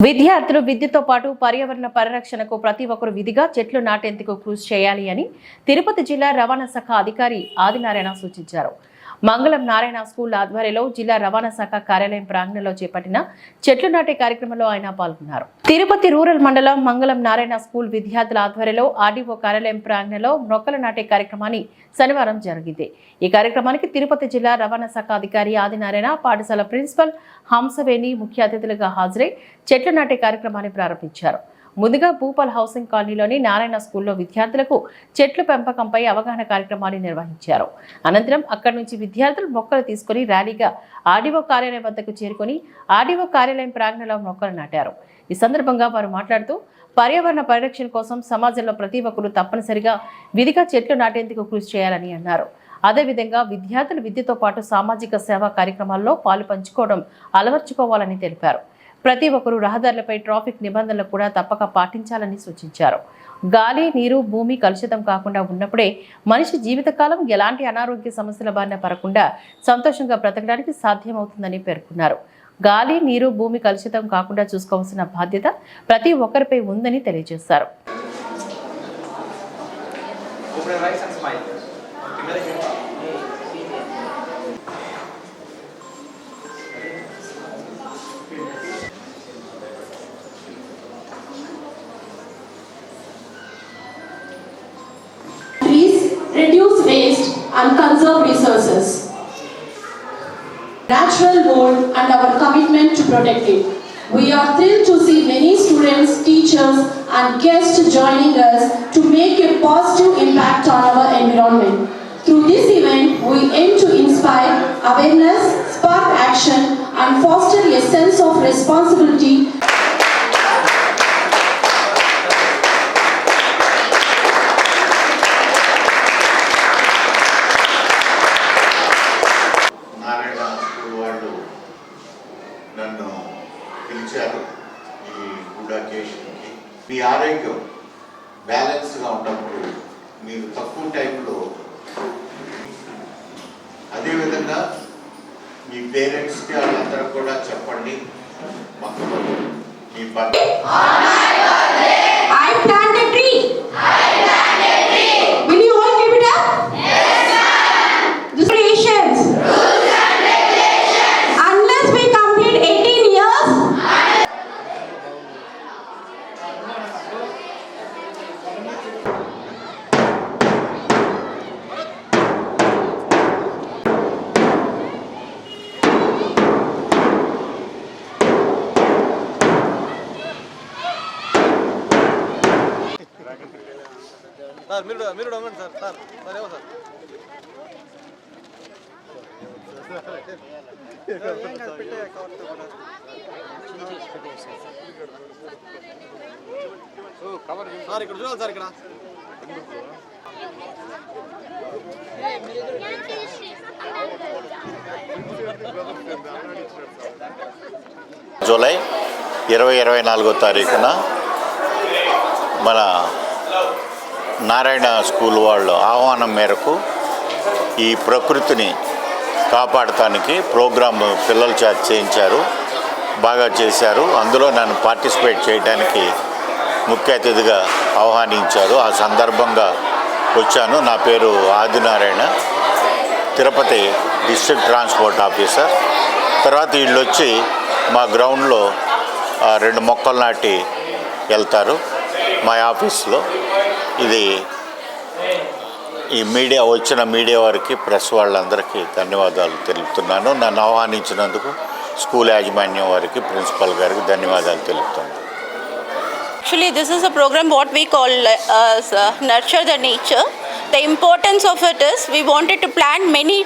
విద్యార్థులు విద్యతో పాటు పర్యావరణ పరిరక్షణకు ప్రతి ఒక్కరు విధిగా చెట్లు నాటేందుకు కృషి చేయాలి అని తిరుపతి జిల్లా రవాణా శాఖ అధికారి ఆదినారాయణ సూచించారు. మంగళం నారాయణ స్కూల్ ఆధ్వర్యంలో జిల్లా రవాణా శాఖ కార్యాలయం ప్రాంగణంలో చేపట్టిన చెట్లు నాటే కార్యక్రమంలో ఆయన పాల్గొన్నారు. తిరుపతి రూరల్ మండలం మంగళం నారాయణ స్కూల్ విద్యార్థుల ఆధ్వర్యంలో ఆర్డీఓ కార్యాలయం ప్రాంగణంలో మొక్కలు నాటే కార్యక్రమాన్ని శనివారం జరిగింది. ఈ కార్యక్రమానికి తిరుపతి జిల్లా రవాణా శాఖ అధికారి ఆదినారాయణ పాఠశాల ప్రిన్సిపల్ హంసవేణి ముఖ్య అతిథులుగా హాజరై చెట్లు నాటే కార్యక్రమాన్ని ప్రారంభించారు. ముందుగా భూపాల్ హౌసింగ్ కాలనీలోని నారాయణ స్కూల్లో విద్యార్థులకు చెట్ల పెంపకంపై అవగాహన కార్యక్రమాన్ని నిర్వహించారు. అనంతరం అక్కడి నుంచి విద్యార్థులు మొక్కలు తీసుకుని ర్యాలీగా ఆర్డీఓ కార్యాలయం వద్దకు చేరుకొని ఆర్డీఓ కార్యాలయం ప్రాంగణంలో మొక్కలు నాటారు. ఈ సందర్భంగా వారు మాట్లాడుతూ పర్యావరణ పరిరక్షణ కోసం సమాజంలో ప్రతి ఒక్కరూ తప్పనిసరిగా విధిగా చెట్లు నాటేందుకు కృషి చేయాలని అన్నారు. అదేవిధంగా విద్యార్థులు విద్యతో పాటు సామాజిక సేవా కార్యక్రమాల్లో పాలు పంచుకోవడం అలవర్చుకోవాలని తెలిపారు. ప్రతి ఒక్కరూ రహదారులపై ట్రాఫిక్ నిబంధనలు కూడా తప్పక పాటించాలని సూచించారు. గాలి నీరు భూమి కలుషితం కాకుండా ఉన్నప్పుడే మనిషి జీవితకాలం ఎలాంటి అనారోగ్య సమస్యల బారిన పడకుండా సంతోషంగా బ్రతకడానికి సాధ్యమవుతుందని పేర్కొన్నారు. గాలి నీరు భూమి కలుషితం కాకుండా చూసుకోవాల్సిన బాధ్యత ప్రతి ఒక్కరిపై ఉందని తెలియజేశారు. And conserve resources. Natural world and our commitment to protect it. We are thrilled to see many students, teachers and guests joining us to make a positive impact on our environment. Through this event, we aim to inspire awareness, spark action and foster a sense of responsibility ఈ good అకేషన్కి మీ ఆరోగ్యం బ్యాలెన్స్గా ఉన్నప్పుడు మీరు తక్కువ టైంలో అదేవిధంగా మీ పేరెంట్స్కి వాళ్ళందరూ కూడా చెప్పండి. మొక్కలు మీ బట్ట సార్ మీరు మీరు ఉండండి సార్ సార్. సార్ ఏమో సార్. సార్ ఇక్కడ చూడాలి సార్ ఇక్కడ. జూలై ఇరవై ఇరవై నాలుగో తారీఖున మన నారాయణ స్కూల్ వాళ్ళు ఆహ్వానం మేరకు ఈ ప్రకృతిని కాపాడటానికి ప్రోగ్రామ్ పిల్లల చేత చేయించారు బాగా చేశారు. అందులో నన్ను పార్టిసిపేట్ చేయడానికి ముఖ్య అతిథిగా ఆహ్వానించారు. ఆ సందర్భంగా వచ్చాను. నా పేరు Adinarayana Tirupati district transport officer. తర్వాత వీళ్ళు వచ్చి మా గ్రౌండ్లో రెండు మొక్కలు నాటి వెళ్తారు. మా ఆఫీస్లో ఇది ఈ మీడియా వచ్చిన మీడియా వారికి ప్రెస్ వాళ్ళందరికీ ధన్యవాదాలు తెలుపుతున్నాను నన్ను ఆహ్వానించినందుకు స్కూల్ యాజమాన్యం వారికి ప్రిన్సిపల్ గారికి ధన్యవాదాలు తెలుపుతున్నాను Actually, this is a program what we call uh, as uh, Nurture the Nature. The importance of it is we wanted to plant many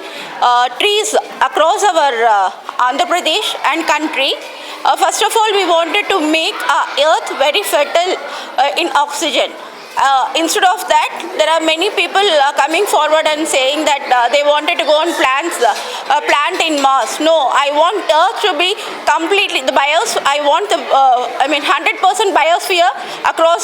uh, trees across our uh, Andhra Pradesh and country. Uh, first of all, we wanted to make our earth very fertile uh, in oxygen. Uh, instead of that, there are many people uh, coming forward and saying that uh, they wanted to go on plants, uh, uh, plant in Mars. No, I want Earth to be completely the bios. I want the, uh, I mean, 100% biosphere across